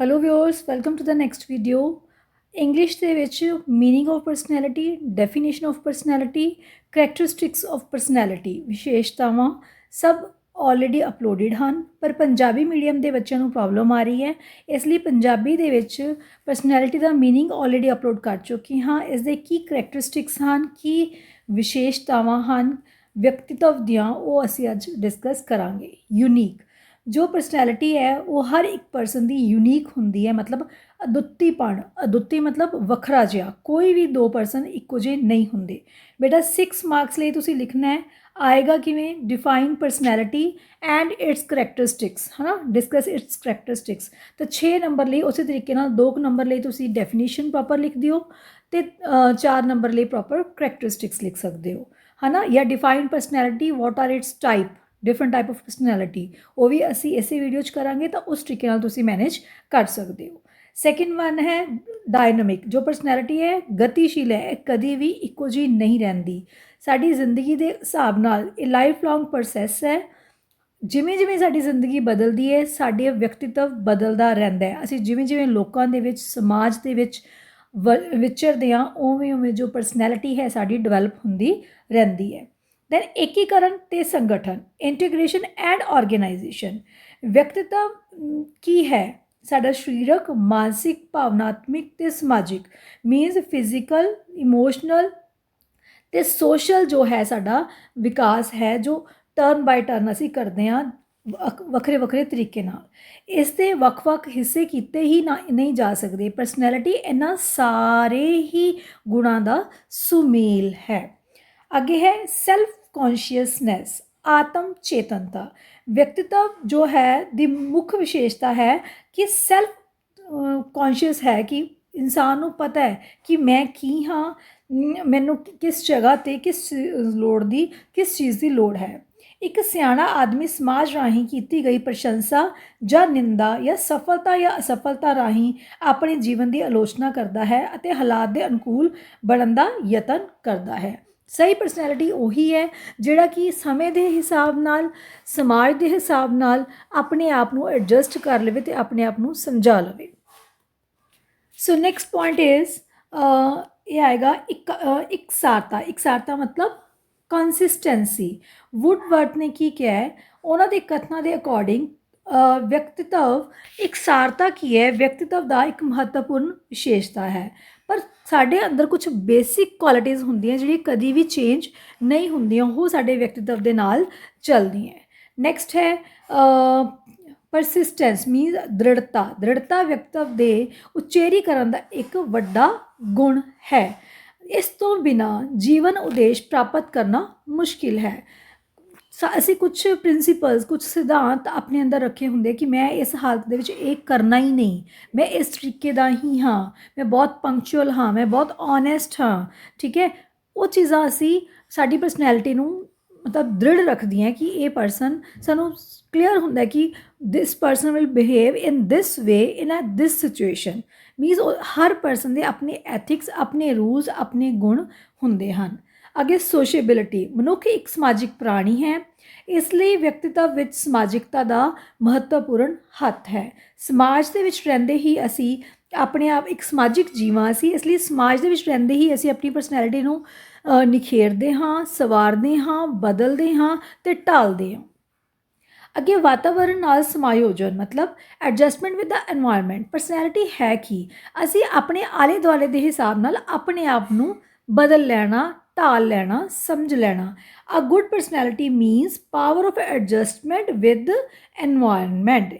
Hello viewers welcome to the next video English ਦੇ ਵਿੱਚ meaning of personality definition of personality characteristics of personality ਵਿਸ਼ੇਸ਼ਤਾਵਾਂ ਸਭ already uploaded ਹਨ, ਪਰ Punjabi medium ਦੇ ਬੱਚਿਆਂ ਨੂੰ ਪ੍ਰੋਬਲਮ ਆ ਰਹੀ ਹੈ। ਇਸ ਲਈ ਪੰਜਾਬੀ ਦੇ ਵਿੱਚ ਪਰਸਨੈਲਿਟੀ ਦਾ ਮੀਨਿੰਗ ਆਲਰੇਡੀ ਅਪਲੋਡ ਕਰ ਚੁੱਕੀ ਹਾਂ। ਇਸ ਦੇ ਕੀ ਕਰੈਕਟਰਿਸਟਿਕਸ ਹਨ, ਕੀ ਵਿਸ਼ੇਸ਼ਤਾਵਾਂ ਹਨ, ਵਿਅਕਤੀਤਵ ਦੀਆਂ ਉਹ ਅਸੀਂ ਅੱਜ ਡਿਸਕਸ ਕਰਾਂਗੇ। ਯੂਨੀਕ ਜੋ ਪਰਸਨੈਲਿਟੀ ਹੈ, ਉਹ ਹਰ ਇੱਕ ਪਰਸਨ ਦੀ ਯੂਨੀਕ ਹੁੰਦੀ ਹੈ, ਮਤਲਬ ਅਦੁੱਤੀਪਣ ਅਦੁੱਤੀ ਮਤਲਬ ਵੱਖਰਾ ਜਿਹਾ, ਕੋਈ ਵੀ ਦੋ ਪਰਸਨ ਇੱਕੋ ਜਿਹੇ ਨਹੀਂ ਹੁੰਦੇ। ਬੇਟਾ 6 ਮਾਰਕਸ ਲਈ ਤੁਸੀਂ ਲਿਖਣਾ ਹੈ, ਆਏਗਾ ਕਿਵੇਂ? Define personality and its characteristics ਹਨਾ? ਡਿਸਕਸ ਇਟਸ ਕਰੈਕਟਰਿਸਟਿਕਸ ਤਾਂ 6 ਨੰਬਰ ਲਈ ਉਸੇ ਤਰੀਕੇ ਨਾਲ 2 ਨੰਬਰ ਲਈ ਤੁਸੀਂ ਡੈਫੀਨੇਸ਼ਨ ਪ੍ਰੋਪਰ ਲਿਖ ਦਿਓ ਤੇ 4 ਨੰਬਰ ਲਈ ਪ੍ਰੋਪਰ ਕਰੈਕਟਰਿਸਟਿਕਸ ਲਿਖ ਸਕਦੇ ਹੋ। ਹਨਾ? ਜਾਂ define personality what are its type different type of personality ਉਹ ਵੀ ਅਸੀਂ ਇਸੇ ਵੀਡੀਓ 'ਚ ਕਰਾਂਗੇ ਤਾਂ ਉਸ ਤਰੀਕੇ ਨਾਲ ਤੁਸੀਂ ਮੈਨੇਜ ਕਰ ਸਕਦੇ ਹੋ। ਸੈਕਿੰਡ ਵਨ ਹੈ ਡਾਇਨਾਮਿਕ ਜੋ ਪਰਸਨੈਲਿਟੀ ਹੈ ਗਤੀਸ਼ੀਲ ਹੈ, ਇਹ ਕਦੀ ਵੀ ਇੱਕੋ ਜਿਹੀ ਨਹੀਂ ਰਹਿੰਦੀ। ਸਾਡੀ ਜ਼ਿੰਦਗੀ ਦੇ ਹਿਸਾਬ ਨਾਲ ਇਹ ਲਾਈਫ ਲੌਂਗ ਪ੍ਰੋਸੈਸ ਹੈ। ਜਿਵੇਂ ਜਿਵੇਂ ਸਾਡੀ ਜ਼ਿੰਦਗੀ ਬਦਲਦੀ ਹੈ, ਸਾਡੇ ਵਿਅਕਤੀਤਵ ਬਦਲਦਾ ਰਹਿੰਦਾ ਹੈ। ਅਸੀਂ ਜਿਵੇਂ ਜਿਵੇਂ ਲੋਕਾਂ ਦੇ ਵਿੱਚ, ਸਮਾਜ ਦੇ ਵਿੱਚ ਵ- ਵਿਚਰਦੇ ਹਾਂ, ਉਵੇਂ ਉਵੇਂ ਜੋ ਪਰਸਨੈਲਿਟੀ ਹੈ ਸਾਡੀ ਡਿਵੈਲਪ ਹੁੰਦੀ ਰਹਿੰਦੀ ਹੈ। ਦੈਨ ਏਕੀਕਰਨ ਤੇ ਸੰਗਠਨ ਇੰਟੀਗ੍ਰੇਸ਼ਨ ਐਂਡ ਆਰਗੇਨਾਈਜੇਸ਼ਨ ਵਿਅਕਤੀਤਵ ਕੀ ਹੈ ਸਾਡਾ ਸਰੀਰਕ ਮਾਨਸਿਕ ਭਾਵਨਾਤਮਿਕ ਤੇ ਸਮਾਜਿਕ ਮੀਨਸ ਫਿਜ਼ੀਕਲ ਇਮੋਸ਼ਨਲ ਤੇ ਸੋਸ਼ਲ ਜੋ ਹੈ ਸਾਡਾ ਵਿਕਾਸ ਹੈ ਜੋ ਟਰਨ ਬਾਈ ਟਰਨ ਅਸੀਂ ਕਰਦੇ ਹਾਂ ਵੱਖਰੇ ਵੱਖਰੇ ਤਰੀਕੇ ਨਾਲ ਇਸ ਦੇ ਵੱਖ-ਵੱਖ ਹਿੱਸੇ ਕੀਤੇ ਹੀ ਨਾ ਨਹੀਂ ਜਾ ਸਕਦੇ ਪਰਸਨੈਲਿਟੀ ਇਹਨਾਂ ਸਾਰੇ ਹੀ ਗੁਣਾਂ ਦਾ ਸੁਮੇਲ ਹੈ ਅੱਗੇ ਹੈ ਸੈਲਫ ਕੌਨਸ਼ੀਅਸਨੈਸ ਆਤਮ ਚੇਤਨਤਾ। ਵਿਅਕਤੀਤਵ ਜੋ ਹੈ ਦੀ ਮੁੱਖ ਵਿਸ਼ੇਸ਼ਤਾ ਹੈ ਕਿ ਸੈਲਫ ਕੌਨਸ਼ੀਅਸ ਹੈ ਕਿ ਇਨਸਾਨ ਨੂੰ ਪਤਾ ਹੈ ਕਿ ਮੈਂ ਕੀ ਹਾਂ, ਮੈਨੂੰ ਕਿਸ ਜਗ੍ਹਾ ਤੇ ਕਿਸ ਲੋੜ ਦੀ, ਕਿਸ ਚੀਜ਼ ਦੀ ਲੋੜ ਹੈ। ਇੱਕ ਸਿਆਣਾ ਆਦਮੀ ਸਮਾਜ ਰਾਹੀਂ ਕੀਤੀ ਗਈ ਪ੍ਰਸ਼ੰਸਾ ਜਾਂ ਨਿੰਦਾ ਜਾਂ ਸਫਲਤਾ ਜਾਂ ਅਸਫਲਤਾ ਰਾਹੀਂ ਆਪਣੇ ਜੀਵਨ ਦੀ ਆਲੋਚਨਾ ਕਰਦਾ ਹੈ ਅਤੇ ਹਾਲਾਤ ਦੇ ਅਨੁਕੂਲ ਬਣਨ ਦਾ ਯਤਨ ਕਰਦਾ ਹੈ। ਸਹੀ ਪਰਸਨੈਲਿਟੀ ਉਹੀ ਹੈ ਜਿਹੜਾ ਕਿ ਸਮੇਂ ਦੇ ਹਿਸਾਬ ਨਾਲ, ਸਮਾਜ ਦੇ ਹਿਸਾਬ ਨਾਲ ਆਪਣੇ ਆਪ ਨੂੰ ਐਡਜਸਟ ਕਰ ਲਵੇ ਤੇ ਆਪਣੇ ਆਪ ਨੂੰ ਸਮਝਾ ਲਵੇ। ਸੋ ਨੈਕਸਟ ਪੁਆਇੰਟ ਇਜ਼ ਇਹ ਆਏਗਾ ਇੱਕ ਇਕਸਾਰਤਾ। ਇਕਸਾਰਤਾ ਮਤਲਬ ਕੰਸਿਸਟੈਂਸੀ ਵੁੱਡਵਰਡ ਨੇ ਕੀ ਕਿਹਾ ਹੈ? ਉਹਨਾਂ ਦੇ ਕਥਨਾਂ ਦੇ ਅਕੋਰਡਿੰਗ ਵਿਅਕਤੀਤਵ, ਇਕਸਾਰਤਾ ਕੀ ਹੈ? ਵਿਅਕਤੀਤਵ ਦਾ ਇੱਕ ਮਹੱਤਵਪੂਰਨ ਵਿਸ਼ੇਸ਼ਤਾ ਹੈ। ਪਰ ਸਾਡੇ ਅੰਦਰ ਕੁਝ ਬੇਸਿਕ ਕੁਆਲਿਟੀਆਂ ਹੁੰਦੀਆਂ ਜਿਹੜੀਆਂ ਕਦੀ ਵੀ ਚੇਂਜ ਨਹੀਂ ਹੁੰਦੀਆਂ, ਉਹ ਸਾਡੇ ਵਿਅਕਤੀਤਵ ਦੇ ਨਾਲ ਚੱਲਦੀਆਂ ਨੈਕਸਟ ਹੈ ਪਰਸਿਸਟੈਂਸ ਮੀਨਸ ਦ੍ਰਿੜਤਾ। ਦ੍ਰਿੜਤਾ ਵਿਅਕਤੀਤਵ ਦੇ ਉਚੇਰੀ ਕਰਨ ਦਾ ਇੱਕ ਵੱਡਾ ਗੁਣ ਹੈ। ਇਸ ਤੋਂ ਬਿਨਾ ਜੀਵਨ ਉਦੇਸ਼ ਪ੍ਰਾਪਤ ਕਰਨਾ ਮੁਸ਼ਕਿਲ ਹੈ। ਅਸੀਂ ਕੁਝ ਪ੍ਰਿੰਸੀਪਲਸ ਕੁਝ ਸਿਧਾਂਤ ਆਪਣੇ ਅੰਦਰ ਰੱਖੇ ਹੁੰਦੇ ਕਿ ਮੈਂ ਇਸ ਹਾਲਤ ਦੇ ਵਿੱਚ ਇਹ ਕਰਨਾ ਹੀ ਨਹੀਂ। ਮੈਂ ਇਸ ਤਰੀਕੇ ਦਾ ਹੀ ਹਾਂ। ਮੈਂ ਬਹੁਤ ਪੰਕਚੁਅਲ ਹਾਂ। ਮੈਂ ਬਹੁਤ ਓਨੈਸਟ ਹਾਂ। ਠੀਕ ਹੈ? ਉਹ ਚੀਜ਼ਾਂ ਅਸੀਂ ਸਾਡੀ ਪਰਸਨੈਲਿਟੀ ਨੂੰ ਮਤਲਬ ਦ੍ਰਿੜ ਰੱਖਦੀਆਂ ਕਿ ਇਹ ਪਰਸਨ ਸਾਨੂੰ ਕਲੀਅਰ ਹੁੰਦਾ ਕਿ this person will behave in this way in a this situation means Har person ਦੇ ਆਪਣੇ ਐਥਿਕਸ ਆਪਣੇ ਰੂਲਸ ਆਪਣੇ ਗੁਣ ਹੁੰਦੇ ਹਨ। ਅੱਗੇ ਸੋਸ਼ੀਬਿਲਿਟੀ ਮਨੁੱਖ ਇੱਕ ਸਮਾਜਿਕ ਪ੍ਰਾਣੀ ਹੈ। ਇਸ ਲਈ ਵਿਅਕਤੀਤਵ ਵਿੱਚ ਸਮਾਜਿਕਤਾ ਦਾ ਮਹੱਤਵਪੂਰਨ ਹੱਥ ਹੈ। ਸਮਾਜ ਦੇ ਵਿੱਚ ਰਹਿੰਦੇ ਹੀ ਅਸੀਂ ਆਪਣੇ ਆਪ ਇੱਕ ਸਮਾਜਿਕ ਜੀਵਾਂ ਅਸੀਂ, ਇਸ ਲਈ ਸਮਾਜ ਦੇ ਵਿੱਚ ਰਹਿੰਦੇ ਹੀ ਅਸੀਂ ਆਪਣੀ ਪਰਸਨੈਲਿਟੀ ਨੂੰ ਨਿਖੇਰਦੇ ਹਾਂ, ਸਵਾਰਦੇ ਹਾਂ, ਬਦਲਦੇ ਹਾਂ ਤੇ ਢਾਲਦੇ ਹਾਂ। ਅੱਗੇ ਵਾਤਾਵਰਨ ਨਾਲ ਸਮਾਯੋਜਨ, ਮਤਲਬ adjustment with the environment personality ਹੈ ਕੀ? ਅਸੀਂ ਆਪਣੇ ਆਲੇ ਦੁਆਲੇ ਦੇ ਹਿਸਾਬ ਨਾਲ ਆਪਣੇ ਆਪ ਨੂੰ ਬਦਲ ਲੈਣਾ ਢਾਲ ਲੈਣਾ, ਸਮਝ ਲੈਣਾ। A good personality means power of adjustment with environment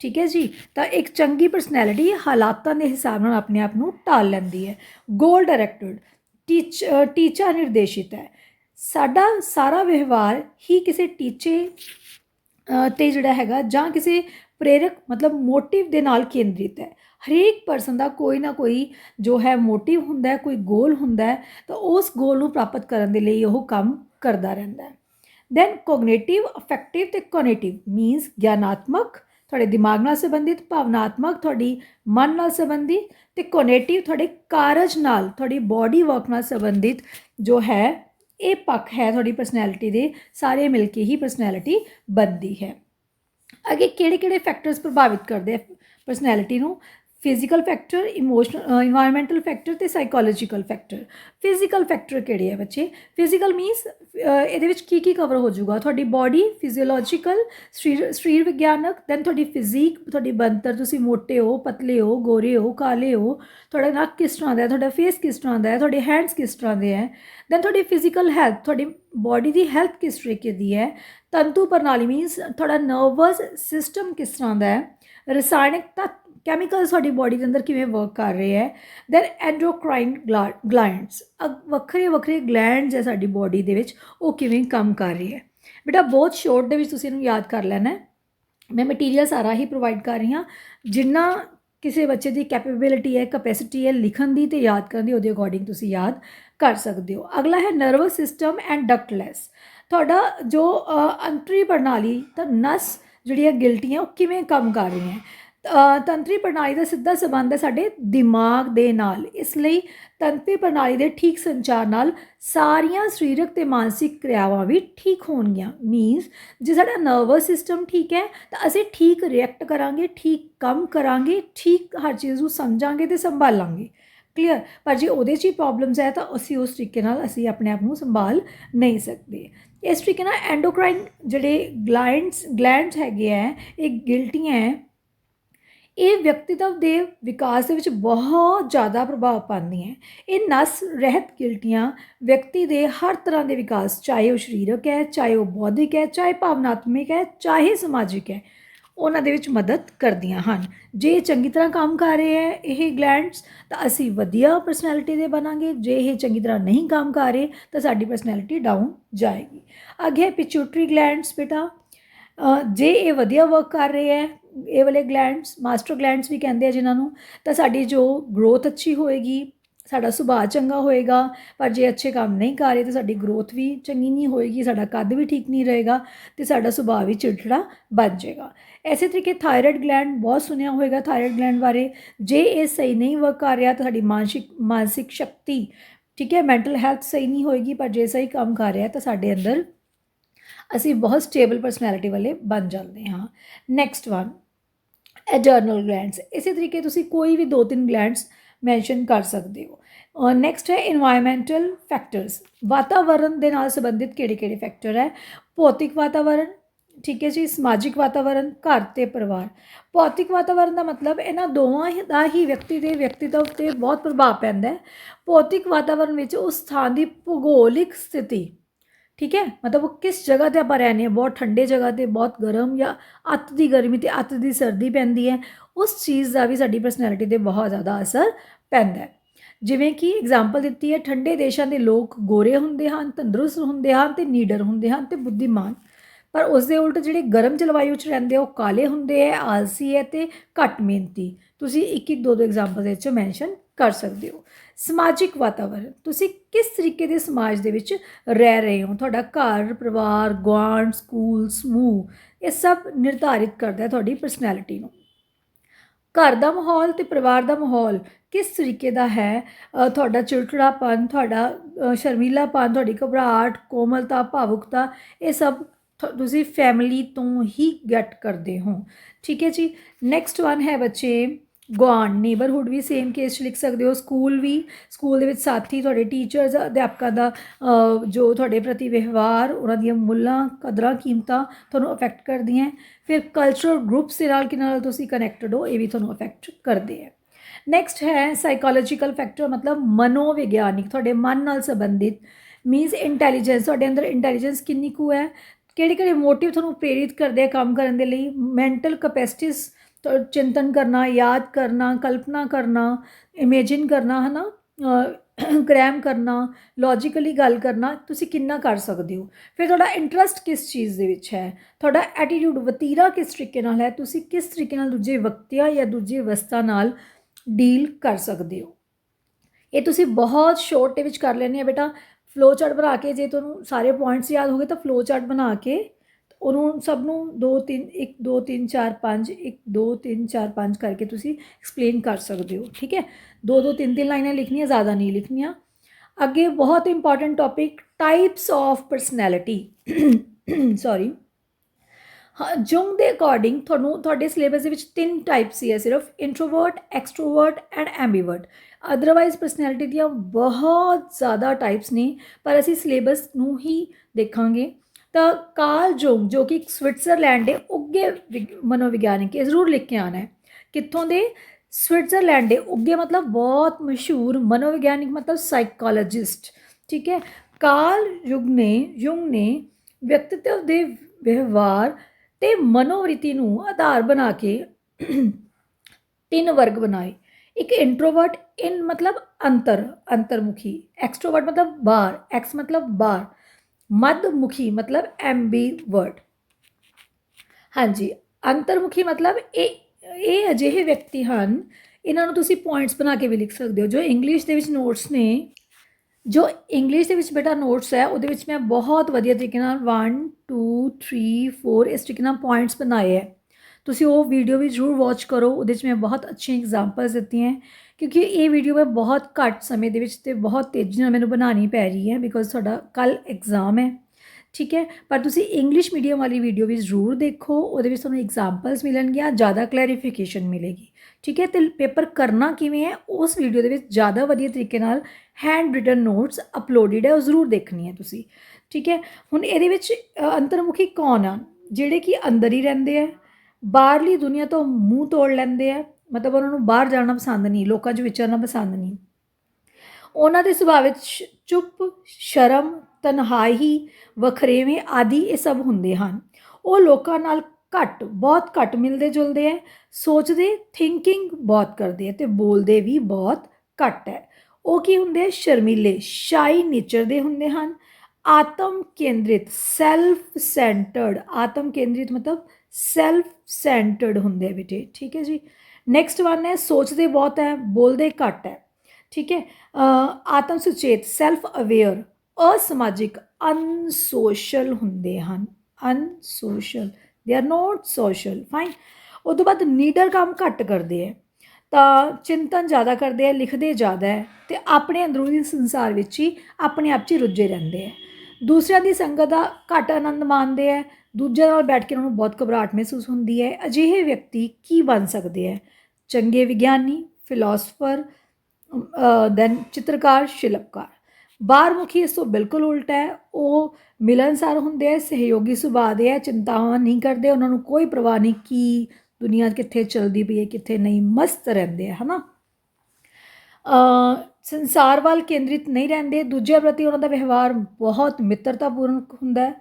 ਠੀਕ ਹੈ ਜੀ? ਤਾਂ ਇੱਕ ਚੰਗੀ ਪਰਸਨੈਲਿਟੀ ਹਾਲਾਤਾਂ ਦੇ ਹਿਸਾਬ ਨਾਲ ਆਪਣੇ ਆਪ ਨੂੰ ਢਾਲ ਲੈਂਦੀ ਹੈ। ਗੋਲ ਡਾਇਰੈਕਟਡ ਟੀਚ ਟੀਚਾ ਨਿਰਦੇਸ਼ਿਤ ਹੈ। ਸਾਡਾ ਸਾਰਾ ਵਿਵਹਾਰ ਹੀ ਕਿਸੇ ਟੀਚੇ ਤੇ ਜਿਹੜਾ ਹੈਗਾ ਜਾਂ ਕਿਸੇ ਪ੍ਰੇਰਕ ਮਤਲਬ ਮੋਟਿਵ ਦੇ ਨਾਲ ਕੇਂਦਰਿਤ ਹੈ। ਹਰੇਕ ਪਰਸਨ ਦਾ ਕੋਈ ਨਾ ਕੋਈ ਜੋ ਹੈ ਮੋਟਿਵ ਹੁੰਦਾ ਹੈ, ਕੋਈ ਗੋਲ ਹੁੰਦਾ ਹੈ, ਤਾਂ ਉਸ ਗੋਲ ਨੂੰ ਪ੍ਰਾਪਤ ਕਰਨ ਦੇ ਲਈ ਉਹ ਕੰਮ ਕਰਦਾ ਰਹਿੰਦਾ ਹੈ। ਦੈਨ ਕੋਗਨੀਟਿਵ ਅਫੈਕਟਿਵ ਤੇ ਕੋਨੇਟਿਵ ਮੀਨਸ ਗਿਆਨਾਤਮਕ, ਤੁਹਾਡੇ ਦਿਮਾਗ ਨਾਲ ਸੰਬੰਧਿਤ, ਭਾਵਨਾਤਮਕ, ਤੁਹਾਡੀ ਮਨ ਨਾਲ ਸੰਬੰਧਿਤ ਤੇ ਕੋਨੇਟਿਵ ਤੁਹਾਡੇ ਕਾਰਜ ਨਾਲ, ਤੁਹਾਡੀ ਬਾਡੀ ਵਰਕ ਨਾਲ ਸੰਬੰਧਿਤ ਜੋ ਹੈ, ਇਹ ਪੱਖ ਹੈ ਤੁਹਾਡੀ ਪਰਸਨੈਲਿਟੀ ਦੇ, ਸਾਰੇ ਮਿਲ ਕੇ ਹੀ ਪਰਸਨੈਲਿਟੀ ਬਣਦੀ ਹੈ। ਅੱਗੇ ਕਿਹੜੇ ਕਿਹੜੇ ਫੈਕਟਰਸ ਪ੍ਰਭਾਵਿਤ ਕਰਦੇ ਆ ਪਰਸਨੈਲਿਟੀ ਨੂੰ? Physical factor emotional environmental factor ਤੇ ਸਾਈਕੋਲੋਜੀਕਲ ਫੈਕਟਰ ਫਿਜ਼ੀਕਲ ਫੈਕਟਰ ਕਿਹੜੇ ਆ ਬੱਚੇ? ਫਿਜ਼ੀਕਲ ਮੀਨਸ ਇਹਦੇ ਵਿੱਚ ਕੀ ਕੀ ਕਵਰ ਹੋ ਜਾਊਗਾ? ਤੁਹਾਡੀ ਬਾਡੀ ਫਿਜ਼ੀਓਲੋਜੀਕਲ ਸਰੀਰ ਵਿਗਿਆਨਕ ਦੈਨ ਤੁਹਾਡੀ ਫਿਜ਼ੀਕ ਤੁਹਾਡੀ ਬੰਤਰ ਤੁਸੀਂ ਮੋਟੇ ਹੋ, ਪਤਲੇ ਹੋ, ਗੋਰੇ ਹੋ, ਕਾਲੇ ਹੋ, ਤੁਹਾਡਾ ਨੱਕ ਕਿਸ ਤਰ੍ਹਾਂ ਦਾ ਹੈ, ਤੁਹਾਡਾ ਫੇਸ ਕਿਸ ਤਰ੍ਹਾਂ ਦਾ ਹੈ, ਤੁਹਾਡੇ ਹੈਂਡਸ ਕਿਸ ਤਰ੍ਹਾਂ ਦੇ ਹੈ। ਦੈਨ ਤੁਹਾਡੀ ਫਿਜ਼ੀਕਲ ਹੈਲਥ ਤੁਹਾਡੀ ਬਾਡੀ ਦੀ ਹੈਲਥ ਕਿਸ ਤਰੀਕੇ ਦੀ ਹੈ? ਤੰਤੂ ਪ੍ਰਣਾਲੀ ਮੀਨਸ ਤੁਹਾਡਾ ਨਰਵਸ ਸਿਸਟਮ ਕਿਸ ਤਰ੍ਹਾਂ ਦਾ ਹੈ? ਰਸਾਇਣਿਕ ਤੱਤ ਕੈਮੀਕਲ ਤੁਹਾਡੀ ਬਾਡੀ ਦੇ ਅੰਦਰ ਕਿਵੇਂ ਵਰਕ ਕਰ ਰਹੇ ਹੈ? ਦੈਨ ਐਂਡੋਕ੍ਰਾਈਨ ਗਲੈਂਡਸ ਵੱਖਰੇ ਵੱਖਰੇ ਗਲੈਂਡਸ ਹੈ ਸਾਡੀ ਬਾਡੀ ਦੇ ਵਿੱਚ, ਉਹ ਕਿਵੇਂ ਕੰਮ ਕਰ ਰਹੀ ਹੈ? ਬੇਟਾ, ਬਹੁਤ ਸ਼ੋਰਟ ਦੇ ਵਿੱਚ ਤੁਸੀਂ ਇਹਨੂੰ ਯਾਦ ਕਰ ਲੈਣਾ ਮੈਂ ਮਟੀਰੀਅਲ ਸਾਰਾ ਹੀ ਪ੍ਰੋਵਾਈਡ ਕਰ ਰਹੀ ਹਾਂ। ਜਿੰਨਾ ਕਿਸੇ ਬੱਚੇ ਦੀ ਕੈਪੇਬਿਲਿਟੀ ਹੈ ਕਪੈਸਿਟੀ ਹੈ ਲਿਖਣ ਦੀ ਤੇ ਯਾਦ ਕਰਨ ਦੀ, ਉਹਦੇ ਅਕੋਰਡਿੰਗ ਤੁਸੀਂ ਯਾਦ ਕਰ ਸਕਦੇ ਹੋ। ਅਗਲਾ ਹੈ ਨਰਵਸ ਸਿਸਟਮ ਐਂਡ ਡਕਟਲੈਸ ਤੁਹਾਡਾ ਜੋ ਅੰਤਰੀ ਪ੍ਰਣਾਲੀ, ਤਾਂ ਨਸ ਜਿਹੜੀ ਹੈ ਗਿਲਟੀ ਹੈ, ਉਹ ਕਿਵੇਂ ਕੰਮ ਕਰ ਰਹੀ ਹੈ? ਤੰਤਰੀ ਪ੍ਰਣਾਲੀ ਦਾ ਸਿੱਧਾ ਸੰਬੰਧ ਹੈ ਸਾਡੇ ਦਿਮਾਗ ਦੇ ਨਾਲ। ਇਸ ਲਈ ਤੰਤਰੀ ਪ੍ਰਣਾਲੀ ਦੇ ਠੀਕ ਸੰਚਾਰ ਨਾਲ ਸਾਰੀਆਂ ਸਰੀਰਕ ਤੇ ਮਾਨਸਿਕ ਕਿਰਿਆਵਾਂ ਵੀ ਠੀਕ ਹੋਣਗੀਆਂ। ਮੀਨਸ ਜੇ ਸਾਡਾ ਨਰਵਸ ਸਿਸਟਮ ਠੀਕ ਹੈ, ਤਾਂ ਅਸੀਂ ਠੀਕ ਰਿਐਕਟ ਕਰਾਂਗੇ, ਠੀਕ ਕੰਮ ਕਰਾਂਗੇ, ਠੀਕ ਹਰ ਚੀਜ਼ ਨੂੰ ਸਮਝਾਂਗੇ ਤੇ ਸੰਭਾਲਾਂਗੇ। ਕਲੀਅਰ ਪਰ ਜੇ ਉਹਦੇ 'ਚ ਹੀ ਪ੍ਰੋਬਲਮਸ ਹੈ, ਤਾਂ ਅਸੀਂ ਉਸ ਤਰੀਕੇ ਨਾਲ ਅਸੀਂ ਆਪਣੇ ਆਪ ਨੂੰ ਸੰਭਾਲ ਨਹੀਂ ਸਕਦੇ। ਇਸ ਤਰੀਕੇ ਨਾਲ ਐਂਡੋਕ੍ਰਾਈਨ ਜਿਹੜੇ ਗਲੈਂਡਸ ਗਲੈਂਡਸ ਹੈਗੇ ਆ ਇਹ ਗਿਲਟੀਆਂ ਹੈ। ਇਹ ਵਿਅਕਤੀਤਵ ਦੇ ਵਿਕਾਸ ਦੇ ਵਿੱਚ ਬਹੁਤ ਜ਼ਿਆਦਾ ਪ੍ਰਭਾਵ ਪਾਉਂਦੀ ਹੈ। ਇਹ ਨਸ ਰਹਿਤ ਗਿਲਟੀਆਂ ਵਿਅਕਤੀ ਦੇ ਹਰ ਤਰ੍ਹਾਂ ਦੇ ਵਿਕਾਸ, ਚਾਹੇ ਉਹ ਸਰੀਰਕ ਹੈ, ਚਾਹੇ ਉਹ ਬੌਧਿਕ ਹੈ, ਚਾਹੇ ਭਾਵਨਾਤਮਿਕ ਹੈ, ਚਾਹੇ ਸਮਾਜਿਕ ਹੈ, ਉਹਨਾਂ ਦੇ ਵਿੱਚ ਮਦਦ ਕਰਦੀਆਂ ਹਨ। ਜੇ ਚੰਗੀ ਤਰ੍ਹਾਂ ਕੰਮ ਕਰ ਰਹੇ ਹੈ, ਇਹ ਗਲੈਂਡਸ ਤਾਂ ਅਸੀਂ ਵਧੀਆ ਪਰਸਨੈਲਿਟੀ ਦੇ ਬਣਾਂਗੇ। ਜੇ ਇਹ ਚੰਗੀ ਤਰ੍ਹਾਂ ਨਹੀਂ ਕੰਮ ਕਰ ਰਹੇ, ਤਾਂ ਸਾਡੀ ਪਰਸਨੈਲਿਟੀ ਡਾਊਨ ਜਾਏਗੀ। ਅੱਗੇ ਪਿਚੂਟਰੀ ਗਲੈਂਡਸ ਬੇਟਾ। ਜੇ ਇਹ ਵਧੀਆ ਵਰਕ ਕਰ ਰਹੇ ਹੈ, ਇਹ ਵਾਲੇ ਗਲੈਂਡਸ ਮਾਸਟਰ ਗਲੈਂਡਸ ਵੀ ਕਹਿੰਦੇ ਆ ਜਿਨ੍ਹਾਂ ਨੂੰ, ਤਾਂ ਸਾਡੀ ਜੋ ਗਰੋਥ ਅੱਛੀ ਹੋਏਗੀ, ਸਾਡਾ ਸੁਭਾਅ ਚੰਗਾ ਹੋਏਗਾ, ਪਰ ਜੇ ਅੱਛੇ ਕੰਮ ਨਹੀਂ ਕਰ ਰਹੇ ਤਾਂ ਸਾਡੀ ਗਰੋਥ ਵੀ ਚੰਗੀ ਨਹੀਂ ਹੋਏਗੀ, ਸਾਡਾ ਕੱਦ ਵੀ ਠੀਕ ਨਹੀਂ ਰਹੇਗਾ ਤੇ ਸਾਡਾ ਸੁਭਾਅ ਵੀ ਚਿੜਚਿੜਾ ਬਣ ਜਾਏਗਾ। ਐਸੇ ਤਰੀਕੇ ਥਾਇਰਾਇਡ ਗਲੈਂਡ ਬਹੁਤ ਸੁਣਿਆ ਹੋਏਗਾ ਥਾਇਰਾਇਡ ਗਲੈਂਡ ਬਾਰੇ। ਜੇ ਇਹ ਸਹੀ ਨਹੀਂ ਵਰਕ ਕਰ ਰਿਹਾ ਤਾਂ ਸਾਡੀ ਮਾਨਸਿਕ ਮਾਨਸਿਕ ਸ਼ਕਤੀ, ਠੀਕ ਹੈ ਮੈਂਟਲ ਹੈਲਥ ਸਹੀ ਨਹੀਂ ਹੋਏਗੀ, ਪਰ ਜੇ ਸਹੀ ਕੰਮ ਕਰ ਰਿਹਾ ਤਾਂ ਸਾਡੇ ਅੰਦਰ ਅਸੀਂ ਬਹੁਤ ਸਟੇਬਲ ਪਰਸਨੈਲਿਟੀ ਵਾਲੇ ਬਣ ਜਾਂਦੇ ਹਾਂ। ਨੈਕਸਟ ਵਨ ਐਡਰਨਲ ਗਲੈਂਡਸ ਇਸੇ ਤਰੀਕੇ ਤੁਸੀਂ ਕੋਈ ਵੀ ਦੋ ਤਿੰਨ ਗਲੈਂਡਸ ਮੈਂਸ਼ਨ ਕਰ ਸਕਦੇ ਹੋ। ਔਰ ਨੈਕਸਟ ਹੈ এনवायरमेंटल ਫੈਕਟਰਸ ਵਾਤਾਵਰਣ ਦੇ ਨਾਲ ਸੰਬੰਧਿਤ ਕਿਹੜੇ-ਕਿਹੜੇ ਫੈਕਟਰ ਹੈ? ਭੌਤਿਕ ਵਾਤਾਵਰਣ ਠੀਕ ਹੈ ਜੀ, ਸਮਾਜਿਕ ਵਾਤਾਵਰਣ ਘਰ ਤੇ ਪਰਿਵਾਰ। ਭੌਤਿਕ ਵਾਤਾਵਰਣ ਦਾ ਮਤਲਬ ਇਹਨਾਂ ਦੋਵਾਂ ਦਾ ਹੀ ਵਿਅਕਤੀ ਦੇ ਵਿਅਕਤੀਤਵ ਤੇ ਬਹੁਤ ਪ੍ਰਭਾਵ ਪੈਂਦਾ ਹੈ। ਭੌਤਿਕ ਵਾਤਾਵਰਣ ਵਿੱਚ ਉਸ ਥਾਂ ਦੀ ਭੂਗੋਲਿਕ ਸਥਿਤੀ ਠੀਕ ਹੈ? ਮਤਲਬ ਉਹ ਕਿਸ ਜਗ੍ਹਾ ਤੇ ਆਪਾਂ ਰਹਿੰਦੇ ਹਾਂ? ਬਹੁਤ ਠੰਡੇ ਜਗ੍ਹਾ ਤੇ, ਬਹੁਤ ਗਰਮ ਜਾਂ ਅੱਤ ਦੀ ਗਰਮੀ ਤੇ ਅੱਤ ਦੀ ਸਰਦੀ ਪੈਂਦੀ ਹੈ। ਉਸ ਚੀਜ਼ ਦਾ ਵੀ ਸਾਡੀ ਪਰਸਨੈਲਿਟੀ ਤੇ ਬਹੁਤ ਜ਼ਿਆਦਾ ਅਸਰ ਪੈਂਦਾ ਹੈ। ਜਿਵੇਂ ਕਿ ਐਗਜ਼ਾਮਪਲ ਦਿੱਤੀ ਹੈ, ਠੰਡੇ ਦੇਸ਼ਾਂ ਦੇ ਲੋਕ ਗੋਰੇ ਹੁੰਦੇ ਹਨ, ਤੰਦਰੁਸਤ ਹੁੰਦੇ ਹਨ ਤੇ ਨੀਡਰ ਹੁੰਦੇ ਹਨ ਤੇ ਬੁੱਧੀਮਾਨ। ਪਰ ਉਸ ਦੇ ਉਲਟ ਜਿਹੜੇ ਗਰਮ ਜਲਵਾਯੂ 'ਚ ਰਹਿੰਦੇ ਉਹ ਕਾਲੇ ਹੁੰਦੇ ਆ ਆਲਸੀ ਹੈ ਤੇ ਘੱਟ ਮਿਹਨਤੀ। ਤੁਸੀਂ ਇੱਕ ਇੱਕ ਦੋ ਦੋ ਐਗਜ਼ਾਮਪਲ ਦੇ ਵਿੱਚ ਮੈਂਸ਼ਨ ਕਰ ਸਕਦੇ ਹੋ। ਸਮਾਜਿਕ ਵਾਤਾਵਰਣ ਤੁਸੀਂ ਕਿਸ ਤਰੀਕੇ ਦੇ ਸਮਾਜ ਦੇ ਵਿੱਚ ਰਹਿ ਰਹੇ ਹੋ? ਤੁਹਾਡਾ ਘਰ, ਪਰਿਵਾਰ ਗਵਾਂਡ ਸਕੂਲ, ਸਮੂਹ, ਇਹ ਸਭ ਨਿਰਧਾਰਿਤ ਕਰਦਾ ਹੈ ਤੁਹਾਡੀ ਪਰਸਨੈਲਿਟੀ ਨੂੰ। ਘਰ ਦਾ ਮਾਹੌਲ ਤੇ ਪਰਿਵਾਰ ਦਾ ਮਾਹੌਲ ਕਿਸ ਤਰੀਕੇ ਦਾ ਹੈ? ਤੁਹਾਡਾ ਚਿੜਚਿੜਾਪਨ ਤੁਹਾਡਾ ਸ਼ਰਮੀਲਾਪਨ, ਤੁਹਾਡੀ ਘਬਰਾਹਟ, ਕੋਮਲਤਾ, ਭਾਵੁਕਤਾ, ਇਹ ਸਭ ਤੁਸੀਂ ਫੈਮਿਲੀ ਤੋਂ ਹੀ ਗੈਟ ਕਰਦੇ ਹੋ। ਠੀਕ ਹੈ ਜੀ? ਨੈਕਸਟ ਵਨ ਹੈ ਬੱਚੇ। ਗਵਾਂਡ ਨੇਬਰਹੁੱਡ ਵੀ ਸੇਮ ਕੇਸ 'ਚ ਲਿਖ ਸਕਦੇ ਹੋ। ਸਕੂਲ ਵੀ ਸਕੂਲ ਦੇ ਵਿੱਚ ਸਾਥੀ, ਤੁਹਾਡੇ ਟੀਚਰਸ ਅਧਿਆਪਕਾਂ ਦਾ ਜੋ ਤੁਹਾਡੇ ਪ੍ਰਤੀ ਵਿਵਹਾਰ, ਉਹਨਾਂ ਦੀਆਂ ਮੁੱਲਾਂ, ਕਦਰਾਂ, ਕੀਮਤਾਂ ਤੁਹਾਨੂੰ ਅਫੈਕਟ ਕਰਦੀਆਂ ਫਿਰ ਕਲਚਰਲ ਗਰੁੱਪਸ ਦੇ ਨਾਲ ਕਿਨਾਂ ਨਾਲ ਤੁਸੀਂ ਕਨੈਕਟਡ ਹੋ, ਇਹ ਵੀ ਤੁਹਾਨੂੰ ਅਫੈਕਟ ਕਰਦੇ ਹੈ। ਨੈਕਸਟ ਹੈ ਸਾਈਕੋਲੋਜੀਕਲ ਫੈਕਟਰ ਮਤਲਬ ਮਨੋਵਿਗਿਆਨਿਕ, ਤੁਹਾਡੇ ਮਨ ਨਾਲ ਸੰਬੰਧਿਤ। ਮੀਨਸ ਇੰਟੈਲੀਜੈਂਸ ਤੁਹਾਡੇ ਅੰਦਰ ਇੰਟੈਲੀਜੈਂਸ ਕਿੰਨੀ ਕੁ ਹੈ? ਕਿਹੜੇ ਕਿਹੜੇ ਮੋਟਿਵ ਤੁਹਾਨੂੰ ਪ੍ਰੇਰਿਤ ਕਰਦੇ ਆ ਕੰਮ ਕਰਨ ਦੇ ਲਈ? ਮੈਂਟਲ ਕੈਪੈਸਿਟੀਜ਼ ਚਿੰਤਨ ਕਰਨਾ, ਯਾਦ ਕਰਨਾ, ਕਲਪਨਾ ਕਰਨਾ ਇਮੇਜਿਨ ਕਰਨਾ ਹੈ ਨਾ ਕ੍ਰੈਮ ਕਰਨਾ ਲੌਜੀਕਲੀ ਗੱਲ ਕਰਨਾ, ਤੁਸੀਂ ਕਿੰਨਾ ਕਰ ਸਕਦੇ ਹੋ? ਫਿਰ ਤੁਹਾਡਾ ਇੰਟਰਸਟ ਕਿਸ ਚੀਜ਼ ਦੇ ਵਿੱਚ ਹੈ? ਤੁਹਾਡਾ ਐਟੀਟਿਊਡ ਵਤੀਰਾ ਕਿਸ ਤਰੀਕੇ ਨਾਲ ਹੈ? ਤੁਸੀਂ ਕਿਸ ਤਰੀਕੇ ਨਾਲ ਦੂਜੇ ਵਕਤੀਆਂ ਜਾਂ ਦੂਜੇ ਵਸਤਾਂ ਨਾਲ ਡੀਲ ਕਰ ਸਕਦੇ ਹੋ? ਇਹ ਤੁਸੀਂ ਬਹੁਤ ਸ਼ੋਰਟ ਦੇ ਵਿੱਚ ਕਰ ਲੈਣੇ ਆ ਬੇਟਾ। ਫਲੋ ਚਾਰਟ ਬਣਾ ਕੇ ਜੇ ਤੁਹਾਨੂੰ ਸਾਰੇ ਪੁਆਇੰਟਸ ਯਾਦ ਹੋ ਗਏ ਤਾਂ ਫਲੋ ਚਾਰਟ ਬਣਾ ਕੇ ਉਹਨੂੰ ਸਭ ਨੂੰ 2 3 1 2 3 4 5 1 2 3 4 5 ਕਰਕੇ ਤੁਸੀਂ ਐਕਸਪਲੇਨ ਕਰ ਸਕਦੇ ਹੋ, ਠੀਕ ਹੈ? ਦੋ ਦੋ, ਤਿੰਨ ਤਿੰਨ ਲਾਈਨਾਂ ਲਿਖਣੀਆਂ, ਜ਼ਿਆਦਾ ਨਹੀਂ ਲਿਖਣੀਆਂ। ਅੱਗੇ ਬਹੁਤ important topic types of personality sorry ਹਾਂ, ਜੁੰਗ ਦੇ ਅਕੋਰਡਿੰਗ ਤੁਹਾਨੂੰ, ਤੁਹਾਡੇ ਸਿਲੇਬਸ ਦੇ ਵਿੱਚ ਤਿੰਨ ਟਾਈਪਸ ਹੀ ਹੈ ਸਿਰਫ introvert extrovert and ambivert otherwise personality ਦੀਆਂ ਬਹੁਤ ਜ਼ਿਆਦਾ ਟਾਈਪਸ ਨੇ, ਪਰ ਅਸੀਂ ਸਿਲੇਬਸ ਨੂੰ ਹੀ ਦੇਖਾਂਗੇ। ਤਾਂ ਕਾਰਲ ਜੁੰਗ, ਜੋ ਕਿ ਸਵਿਟਜ਼ਰਲੈਂਡ ਦੇ ਉੱਗੇ ਵਿਗ- ਮਨੋਵਿਗਿਆਨਿਕ ਇਹ ਜ਼ਰੂਰ ਲਿਖ ਕੇ ਆਣਾ ਹੈ। ਕਿੱਥੋਂ ਦੇ? ਸਵਿਟਜ਼ਰਲੈਂਡ ਦੇ ਉੱਗੇ ਮਤਲਬ ਬਹੁਤ ਮਸ਼ਹੂਰ ਮਨੋਵਿਗਿਆਨਿਕ ਮਤਲਬ ਸਾਈਕੋਲੋਜਿਸਟ, ਠੀਕ ਹੈ? ਕਾਲ ਯੁਗ ਨੇ ਯੁੰਗ ਨੇ ਵਿਅਕਤਿਤਵ ਦੇ ਵਿਵਹਾਰ ਤੇ ਮਨੋਵ੍ਰਿਤੀ ਨੂੰ ਆਧਾਰ ਬਣਾ ਕੇ ਤਿੰਨ ਵਰਗ ਬਣਾਏ। ਇੱਕ ਇੰਟਰੋਵਰਟ, ਇਨ ਮਤਲਬ ਅੰਤਰ, ਅੰਤਰਮੁਖੀ, ਐਕਸਟਰੋਵਰਟ ਮਤਲਬ ਬਾਹਰ, ਐਕਸ ਮਤਲਬ ਬਾਹਰ। ਮੱਧਮੁਖੀ, ਮਤਲਬ ਐਂਬੀਵਰਟ ਹਾਂਜੀ, ਅੰਤਰਮੁਖੀ ਮਤਲਬ ਇਹ ਇਹ ਅਜਿਹੇ ਵਿਅਕਤੀ ਹਨ, ਇਹਨਾਂ ਨੂੰ ਤੁਸੀਂ ਪੁਆਇੰਟਸ ਬਣਾ ਕੇ ਵੀ ਲਿਖ ਸਕਦੇ ਹੋ, ਜੋ ਇੰਗਲਿਸ਼ ਦੇ ਵਿੱਚ ਨੋਟਸ ਨੇ। ਜੋ ਇੰਗਲਿਸ਼ ਦੇ ਵਿੱਚ ਬੇਟਾ ਨੋਟਸ ਹੈ, ਉਹਦੇ ਵਿੱਚ ਮੈਂ ਬਹੁਤ ਵਧੀਆ ਤਰੀਕੇ ਨਾਲ 1 2 3 4 ਇਸ ਤਰੀਕੇ ਨਾਲ ਪੁਆਇੰਟਸ ਬਣਾਏ ਹੈ। ਤੁਸੀਂ ਉਹ ਵੀਡੀਓ ਵੀ ਜ਼ਰੂਰ ਵਾਚ ਕਰੋ, ਉਹਦੇ ਵਿੱਚ ਮੈਂ ਬਹੁਤ ਅੱਛੀਆਂ ਐਗਜ਼ਾਮਪਲਸ ਦਿੱਤੀਆਂ ਕਿਉਂਕਿ ਇਹ ਵੀਡੀਓ ਮੈਂ ਬਹੁਤ ਘੱਟ ਸਮੇਂ ਦੇ ਵਿੱਚ ਤੇ ਬਹੁਤ ਤੇਜ਼ੀ ਨਾਲ ਮੈਨੂੰ ਬਣਾਉਣੀ ਪੈ ਰਹੀ ਹੈ ਬਿਕੋਜ਼ ਤੁਹਾਡਾ ਕੱਲ ਐਗਜ਼ਾਮ ਹੈ। ਠੀਕ ਹੈ, ਪਰ ਤੁਸੀਂ ਇੰਗਲਿਸ਼ ਮੀਡੀਅਮ ਵਾਲੀ ਵੀਡੀਓ ਵੀ ਜ਼ਰੂਰ ਦੇਖੋ, ਉਹਦੇ ਵਿੱਚ ਤੁਹਾਨੂੰ ਐਗਜ਼ਾਮਪਲਸ ਮਿਲਣਗੀਆਂ, ਜ਼ਿਆਦਾ ਕਲੈਰੀਫਿਕੇਸ਼ਨ ਮਿਲੇਗੀ। ਠੀਕ ਹੈ, ਤੇ ਪੇਪਰ ਕਰਨਾ ਕਿਵੇਂ ਹੈ, ਉਸ ਵੀਡੀਓ ਦੇ ਵਿੱਚ ਜ਼ਿਆਦਾ ਵਧੀਆ ਤਰੀਕੇ ਨਾਲ ਹੈਂਡ ਰਿਟਨ ਨੋਟਸ ਅਪਲੋਡਡ ਹੈ, ਉਹ ਜ਼ਰੂਰ ਦੇਖਣੀ ਹੈ ਤੁਸੀਂ। ਠੀਕ ਹੈ, ਹੁਣ ਇਹਦੇ ਵਿੱਚ ਅੰਤਰਮੁਖੀ ਕੌਣ ਆ? ਜਿਹੜੇ ਕਿ ਅੰਦਰ ਹੀ ਰਹਿੰਦੇ ਆ ਬਾਹਰਲੀ ਦੁਨੀਆ ਤੋਂ ਮੂੰਹ ਤੋੜ ਲੈਂਦੇ ਆ ਮਤਲਬ ਉਹਨਾਂ ਨੂੰ ਬਾਹਰ ਜਾਣਾ ਪਸੰਦ ਨਹੀਂ, ਲੋਕਾਂ 'ਚ ਵਿਚਰਨਾ ਪਸੰਦ ਨਹੀਂ। ਉਹਨਾਂ ਦੇ ਸੁਭਾਅ ਵਿੱਚ ਚੁੱਪ, ਸ਼ਰਮ, ਤਨਹਾਈ, ਵਖਰੇਵੇਂ ਆਦਿ ਇਹ ਸਭ ਹੁੰਦੇ ਹਨ। ਉਹ ਲੋਕਾਂ ਨਾਲ ਘੱਟ, ਬਹੁਤ ਘੱਟ ਮਿਲਦੇ ਜੁਲਦੇ ਹੈ, ਸੋਚਦੇ ਥਿੰਕਿੰਗ ਬਹੁਤ ਕਰਦੇ ਹੈ ਤੇ ਬੋਲਦੇ ਵੀ ਬਹੁਤ ਘੱਟ ਹੈ। ਉਹ ਕੀ ਹੁੰਦੇ ਆ ਸ਼ਰਮੀਲੇ ਸ਼ਾਈ ਨੇਚਰ ਦੇ ਹੁੰਦੇ ਹਨ। ਆਤਮ ਕੇਂਦਰਿਤ ਸੈਲਫ ਸੈਂਟਰਡ ਆਤਮ ਕੇਂਦਰਿਤ ਮਤਲਬ ਸੈਲਫ ਸੈਂਟਰਡ ਹੁੰਦੇ ਬੇਟੇ, ਠੀਕ ਹੈ ਜੀ? ਨੈਕਸਟ ਵਨ ਹੈ ਸੋਚਦੇ ਬਹੁਤ ਹੈ ਬੋਲਦੇ ਘੱਟ ਹੈ ਠੀਕ ਹੈ ਆਤਮ ਸੁਚੇਤ ਸੈਲਫ ਅਵੇਅਰ ਅਸਮਾਜਿਕ ਅਨਸੋਸ਼ਲ ਹੁੰਦੇ ਹਨ ਅਨਸੋਸ਼ਲ they are note social fine ਉਹ ਤੋਂ ਬਾਅਦ ਨੀਡਰ ਕੰਮ ਘੱਟ ਕਰਦੇ ਹੈ ਤਾਂ ਚਿੰਤਨ ਜ਼ਿਆਦਾ ਕਰਦੇ ਹੈ ਲਿਖਦੇ ਜ਼ਿਆਦਾ ਹੈ ਤੇ ਆਪਣੇ ਅੰਦਰੂਨੀ ਸੰਸਾਰ ਵਿੱਚ ਹੀ ਆਪਣੇ ਆਪ 'ਚ ਹੀ ਰੁੱਝੇ ਰਹਿੰਦੇ ਹੈ ਦੂਸਰਿਆਂ ਦੀ ਸੰਗਤ ਦਾ ਘੱਟ ਆਨੰਦ ਮਾਣਦੇ ਹੈ ਦੂਜਿਆਂ ਨਾਲ ਬੈਠ ਕੇ ਉਹਨਾਂ ਨੂੰ ਬਹੁਤ ਘਬਰਾਹਟ ਮਹਿਸੂਸ ਹੁੰਦੀ ਹੈ। ਅਜਿਹੇ ਵਿਅਕਤੀ ਕੀ ਬਣ ਸਕਦੇ ਹੈ? ਚੰਗੇ ਵਿਗਿਆਨੀ ਫਿਲਾਸਫਰ ਦੈਨ ਚਿੱਤਰਕਾਰ, ਸ਼ਿਲਪਕਾਰ। ਬਾਹਰਮੁਖੀ ਇਸ ਤੋਂ ਬਿਲਕੁਲ ਉਲਟਾ ਹੈ। ਉਹ ਮਿਲਨਸਾਰ ਹੁੰਦੇ ਹੈ, ਸਹਿਯੋਗੀ ਸੁਭਾਅ ਦੇ ਹੈ, ਚਿੰਤਾਵਾਂ ਨਹੀਂ ਕਰਦੇ, ਉਹਨਾਂ ਨੂੰ ਕੋਈ ਪਰਵਾਹ ਨਹੀਂ ਕੀ ਦੁਨੀਆ ਕਿੱਥੇ ਚੱਲਦੀ ਪਈ ਹੈ, ਕਿੱਥੇ ਨਹੀਂ, ਮਸਤ ਰਹਿੰਦੇ ਹੈ, ਹਨਾ? ਸੰਸਾਰ ਵੱਲ ਕੇਂਦਰਿਤ ਨਹੀਂ ਰਹਿੰਦੇ। ਦੂਜਿਆਂ ਪ੍ਰਤੀ ਉਹਨਾਂ ਦਾ ਵਿਵਹਾਰ ਬਹੁਤ ਮਿੱਤਰਤਾਪੂਰਨ ਹੁੰਦਾ ਹੈ।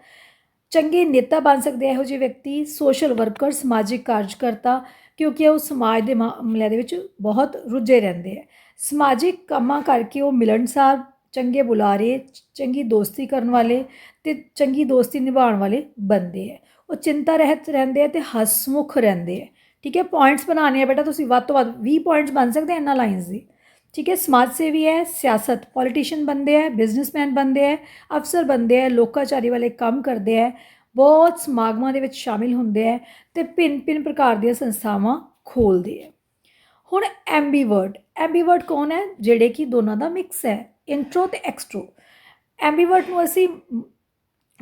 ਚੰਗੇ ਨੇਤਾ ਬਣ ਸਕਦੇ ਇਹੋ ਜਿਹੇ ਵਿਅਕਤੀ ਸੋਸ਼ਲ ਵਰਕਰ ਸਮਾਜਿਕ ਕਾਰਜਕਰਤਾ, ਕਿਉਂਕਿ ਉਹ ਸਮਾਜ ਦੇ ਮਾਮਲਿਆਂ ਦੇ ਵਿੱਚ ਬਹੁਤ ਰੁੱਝੇ ਰਹਿੰਦੇ ਆ। ਸਮਾਜਿਕ ਕੰਮਾਂ ਕਰਕੇ ਉਹ ਮਿਲਣਸਾਰ ਚੰਗੇ ਬੁਲਾਰੇ, ਚੰਗੀ ਦੋਸਤੀ ਕਰਨ ਵਾਲੇ ਤੇ ਚੰਗੀ ਦੋਸਤੀ ਨਿਭਾਉਣ ਵਾਲੇ ਬੰਦੇ ਆ। ਉਹ ਚਿੰਤਾ ਰਹਿਤ ਰਹਿੰਦੇ ਆ ਤੇ ਹਸਮੁਖ ਰਹਿੰਦੇ ਆ। ਠੀਕ ਹੈ ਪੁਆਇੰਟਸ ਬਣਾਉਣੇ ਆ ਬੇਟਾ, ਤੁਸੀਂ ਵੱਧ ਤੋਂ ਵੱਧ 20 ਪੁਆਇੰਟਸ ਬਣ ਸਕਦੇ ਆ ਇਹਨਾਂ ਲਾਈਨਸ ਦੇ। ਠੀਕ ਹੈ, ਸਮਾਜ ਸੇਵੀ ਹੈ, ਸਿਆਸਤ ਪੋਲੀਟੀਸ਼ੀਅਨ ਬੰਦੇ ਹੈ ਬਿਜ਼ਨਸਮੈਨ ਬੰਦੇ ਹੈ, ਅਫਸਰ ਬੰਦੇ ਹੈ, ਲੋਕਾਚਾਰੀ ਵਾਲੇ ਕੰਮ ਕਰਦੇ ਹੈ, ਬਹੁਤ ਸਮਾਗਮਾਂ ਦੇ ਵਿੱਚ ਸ਼ਾਮਿਲ ਹੁੰਦੇ ਹੈ ਤੇ ਭਿੰਨ ਭਿੰਨ ਪ੍ਰਕਾਰ ਦੀਆਂ ਸੰਸਥਾਵਾਂ ਖੋਲਦੇ ਹੈ। ਹੁਣ ਐਂਬੀਵਰਟ ਐਂਬੀਵਰਟ ਕੌਣ ਹੈ? ਜਿਹੜੇ ਕਿ ਦੋਨਾਂ ਦਾ ਮਿਕਸ ਹੈ ਇੰਟਰੋ ਤੇ ਐਕਸਟਰੋ ਐਂਬੀਵਰਟ ਨੂੰ ਅਸੀਂ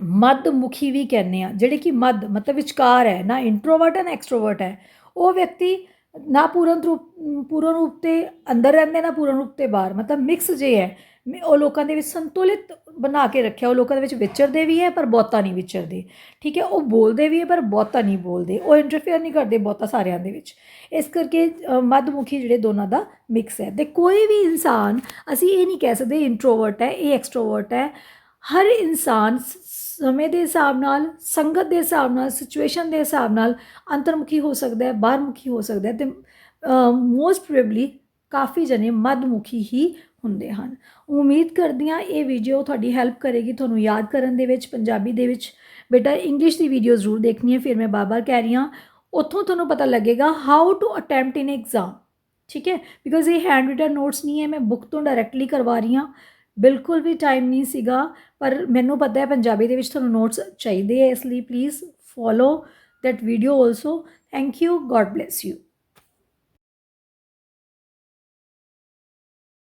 ਮੱਧ ਮੁਖੀ ਵੀ ਕਹਿੰਦੇ ਆ ਜਿਹੜੇ ਕਿ ਮੱਧ ਮਤਲਬ ਵਿਚਕਾਰ ਹੈ, ਨਾ ਇੰਟਰੋਵਰਟ ਹੈ, ਨਾ ਐਕਸਟਰੋਵਰਟ ਹੈ। ਉਹ ਵਿਅਕਤੀ ਨਾ ਪੂਰਨ ਰੂਪ ਪੂਰਨ ਰੂਪ ਤੇ ਅੰਦਰ ਰਹਿੰਦੇ ਨਾ ਪੂਰਨ ਰੂਪ ਤੇ ਬਾਹਰ। ਮਤਲਬ ਮਿਕਸ ਜੇ ਹੈ। ਮ- ਉਹ ਲੋਕਾਂ ਦੇ ਵਿੱਚ ਸੰਤੁਲਿਤ ਬਣਾ ਕੇ ਰੱਖਿਆ। ਉਹ ਲੋਕਾਂ ਦੇ ਵਿੱਚ ਵਿਚਰਦੇ ਵੀ ਹੈ ਪਰ ਬਹੁਤਾ ਨਹੀਂ ਵਿਚਰਦੇ। ਠੀਕ ਹੈ ਉਹ ਬੋਲਦੇ ਵੀ ਹੈ ਪਰ ਬਹੁਤਾ ਨਹੀਂ ਬੋਲਦੇ। ਉਹ ਇੰਟਰਫੇਅਰ ਨਹੀਂ ਕਰਦੇ ਬਹੁਤਾ ਸਾਰਿਆਂ ਦੇ ਵਿੱਚ। ਇਸ ਕਰਕੇ ਅ, ਮੱਧਮੁਖੀ ਜਿਹੜੇ ਦੋਨਾਂ ਦਾ ਮਿਕਸ ਹੈ। ਤੇ ਕੋਈ ਵੀ ਇਨਸਾਨ ਅਸੀਂ ਇਹ ਨਹੀਂ ਕਹਿ ਸਕਦੇ ਇੰਟਰੋਵਰਟ ਹੈ ਇਹ ਐਕਸਟਰੋਵਰਟ ਹੈ। ਹਰ ਇਨਸਾਨ ਸ- ਸਮੇਂ ਦੇ ਹਿਸਾਬ ਨਾਲ, ਸੰਗਤ ਦੇ ਹਿਸਾਬ ਨਾਲ ਸਿਚੁਏਸ਼ਨ ਦੇ ਹਿਸਾਬ ਨਾਲ ਅੰਤਰਮੁਖੀ ਹੋ ਸਕਦਾ ਹੈ ਬਾਹਰਮੁਖੀ ਹੋ ਸਕਦਾ ਹੈ ਤੇ ਮੋਸਟ ਪ੍ਰੋਬੇਬਲੀ ਕਾਫੀ ਜਣੇ ਮੱਧਮੁਖੀ ਹੀ ਹੁੰਦੇ ਹਨ। ਉਮੀਦ ਕਰਦੀ ਹਾਂ ਇਹ ਵੀਡੀਓ ਤੁਹਾਡੀ ਹੈਲਪ ਕਰੇਗੀ, ਤੁਹਾਨੂੰ ਯਾਦ ਕਰਨ ਦੇ ਵਿੱਚ, ਪੰਜਾਬੀ ਦੇ ਵਿੱਚ। ਬੇਟਾ ਇੰਗਲਿਸ਼ ਦੀ ਵੀਡੀਓ ਜ਼ਰੂਰ ਦੇਖਣੀ ਹੈ, ਫਿਰ ਮੈਂ ਬਾਰ-ਬਾਰ ਕਹਿ ਰਹੀ ਹਾਂ। ਉੱਥੋਂ ਤੁਹਾਨੂੰ ਪਤਾ ਲੱਗੇਗਾ how to attempt in exam ਠੀਕ ਹੈ? ਬਿਕੋਜ਼ ਇਹ ਹੈਂਡ ਰਿਟਨ ਨੋਟਸ ਨਹੀਂ ਹੈ, ਮੈਂ ਬੁੱਕ ਤੋਂ ਡਾਇਰੈਕਟਲੀ ਕਰਵਾ ਰਹੀ ਹਾਂ। ਬਿਲਕੁਲ ਵੀ ਟਾਈਮ ਨਹੀਂ ਸੀਗਾ, ਪਰ ਮੈਨੂੰ ਪਤਾ ਹੈ ਪੰਜਾਬੀ ਦੇ ਵਿੱਚ ਤੁਹਾਨੂੰ ਨੋਟਸ ਚਾਹੀਦੇ ਹੈ, ਇਸ ਲਈ please follow that video also. Thank you. God bless you.